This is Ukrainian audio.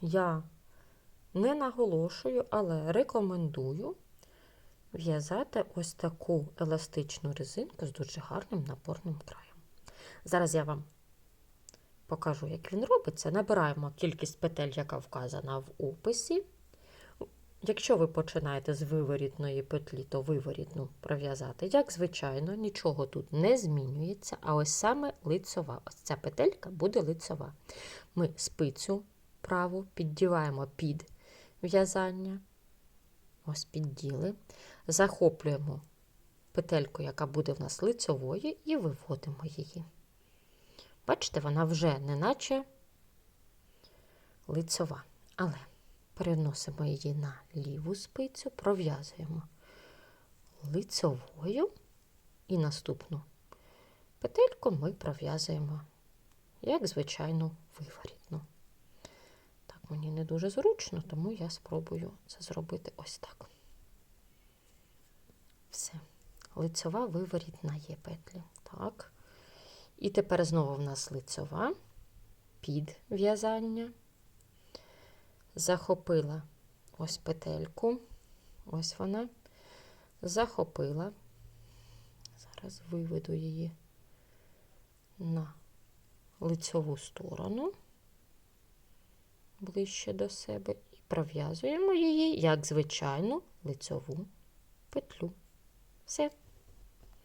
я не наголошую, але рекомендую в'язати ось таку еластичну резинку з дуже гарним напорним краєм. Зараз я вам покажу, як він робиться. Набираємо кількість петель, яка вказана в описі. Якщо ви починаєте з виворітної петлі, то виворітну пров'язати, як звичайно, нічого тут не змінюється, а ось саме лицьова. Ось ця петелька буде лицьова. Ми спицю праву піддіваємо під в'язання. Ось підділи. Захоплюємо петельку, яка буде в нас лицьовою, і виводимо її. Бачите, вона вже не наче лицьова. Але переносимо її на ліву спицю, пров'язуємо лицьовою і наступну петельку ми пров'язуємо, як звичайну виворітну. Мені не дуже зручно, тому я спробую це зробити ось так. Все. Лицьова виворітна є петлі. Так. І тепер знову в нас лицьова під в'язання. Захопила ось петельку. Ось вона. Захопила. Зараз виведу її на лицьову сторону ближче до себе і пров'язуємо її як звичайну лицьову петлю. Все.